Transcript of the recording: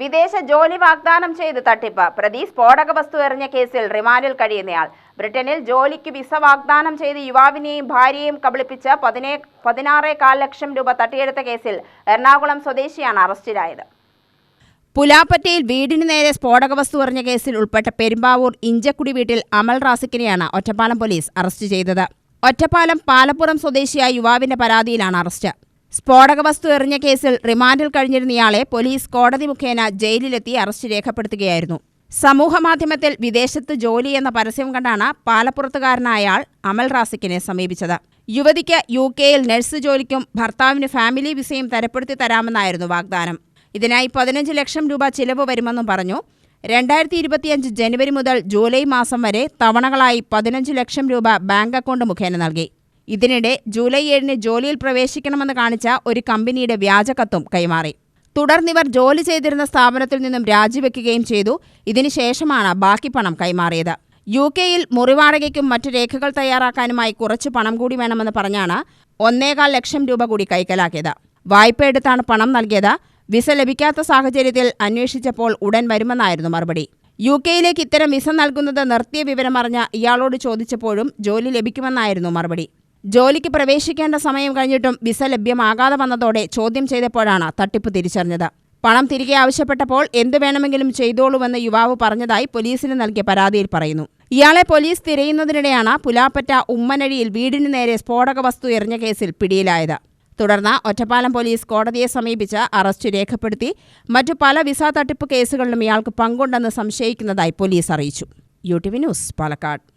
വിദേശ ജോലി വാഗ്ദാനം ചെയ്ത് തട്ടിപ്പ്. പ്രതി സ്ഫോടക വസ്തു എറിഞ്ഞ കേസിൽ റിമാൻഡിൽ കഴിയുന്നയാൾ. ബ്രിട്ടനിൽ ജോലിക്ക് വിസ വാഗ്ദാനം ചെയ്ത് യുവാവിനെയും ഭാര്യയെയും കബളിപ്പിച്ച് പതിനേ പതിനാറേകാൽ ലക്ഷം രൂപ തട്ടിയെടുത്ത കേസിൽ എറണാകുളം സ്വദേശിയാണ് അറസ്റ്റിലായത്. പുലാപ്പറ്റയിൽ വീടിന് നേരെ സ്ഫോടക വസ്തു എറിഞ്ഞ കേസിൽ ഉൾപ്പെട്ട പെരുമ്പാവൂർ ഇഞ്ചക്കുടി വീട്ടിൽ അമൽ റാസിക്കിനെയാണ് ഒറ്റപ്പാലം പോലീസ് അറസ്റ്റ് ചെയ്തത്. ഒറ്റപ്പാലം പാലപ്പുറം സ്വദേശിയായ യുവാവിന്റെ പരാതിയിലാണ് അറസ്റ്റ്. സ്ഫോടക വസ്തു എറിഞ്ഞ കേസിൽ റിമാൻഡിൽ കഴിഞ്ഞിരുന്നയാളെ പോലീസ് കോടതി മുഖേന ജയിലിലെത്തി അറസ്റ്റ് രേഖപ്പെടുത്തുകയായിരുന്നു. സമൂഹമാധ്യമത്തിൽ വിദേശത്ത് ജോലി എന്ന പരസ്യം കണ്ടാണ് പാലപ്പുറത്തുകാരനായ ആൾ അമൽ റാസിക്കിനെ സമീപിച്ചത്. യുവതിക്ക് യു കെയിൽ നഴ്സ് ജോലിക്കും ഭർത്താവിന് ഫാമിലി വിസയും തരപ്പെടുത്തി തരാമെന്നായിരുന്നു വാഗ്ദാനം. ഇതിനായി പതിനഞ്ച് ലക്ഷം രൂപ ചിലവ് വരുമെന്നും പറഞ്ഞു. രണ്ടായിരത്തി ഇരുപത്തിയഞ്ച് ജനുവരി മുതൽ ജൂലൈ മാസം വരെ തവണകളായി പതിനഞ്ച് ലക്ഷം രൂപ ബാങ്ക് അക്കൗണ്ട് മുഖേന നൽകി. ഇതിനിടെ ജൂലൈ ഏഴിന് ജോലിയിൽ പ്രവേശിക്കണമെന്ന് കാണിച്ച ഒരു കമ്പനിയുടെ വ്യാജക്കത്തും കൈമാറി. തുടർന്നിവർ ജോലി ചെയ്തിരുന്ന സ്ഥാപനത്തിൽ നിന്നും രാജിവെക്കുകയും ചെയ്തു. ഇതിനുശേഷമാണ് ബാക്കി പണം കൈമാറിയത്. യു കെയിൽ മുറിവാടകയ്ക്കും മറ്റു രേഖകൾ തയ്യാറാക്കാനുമായി കുറച്ച് പണം കൂടി വേണമെന്ന് പറഞ്ഞാണ് ഒന്നേകാൽ ലക്ഷം രൂപ കൂടി കൈക്കലാക്കിയത്. വായ്പ എടുത്താണ് പണം നൽകിയത്. വിസ ലഭിക്കാത്ത സാഹചര്യത്തിൽ അന്വേഷിച്ചപ്പോൾ ഉടൻ വരുമെന്നായിരുന്നു മറുപടി. യു കെയിലേക്ക് ഇത്തരം വിസ നൽകുന്നത് നിർത്തിയ വിവരമറിഞ്ഞ ഇയാളോട് ചോദിച്ചപ്പോഴും ജോലി ലഭിക്കുമെന്നായിരുന്നു മറുപടി. ജോലിക്ക് പ്രവേശിക്കേണ്ട സമയം കഴിഞ്ഞിട്ടും വിസ ലഭ്യമാകാതെ വന്നതോടെ ചോദ്യം ചെയ്തപ്പോഴാണ് തട്ടിപ്പ് തിരിച്ചറിഞ്ഞത്. പണം തിരികെ ആവശ്യപ്പെട്ടപ്പോൾ എന്തു വേണമെങ്കിലും ചെയ്തോളൂവെന്ന് യുവാവ് പറഞ്ഞതായി പോലീസിന് നൽകിയ പരാതിയിൽ പറയുന്നു. ഇയാളെ പോലീസ് തിരയുന്നതിനിടെയാണ് പുലാപ്പറ്റ ഉമ്മനഴിയിൽ വീടിന് നേരെ സ്ഫോടക വസ്തു എറിഞ്ഞ കേസിൽ പിടിയിലായത്. തുടർന്ന് ഒറ്റപ്പാലം പോലീസ് കോടതിയെ സമീപിച്ച് അറസ്റ്റ് രേഖപ്പെടുത്തി മറ്റു പല വിസ തട്ടിപ്പ് കേസുകളിലും ഇയാൾക്ക് പങ്കുണ്ടെന്ന് സംശയിക്കുന്നതായി പോലീസ് അറിയിച്ചു. U T V news Palakkad.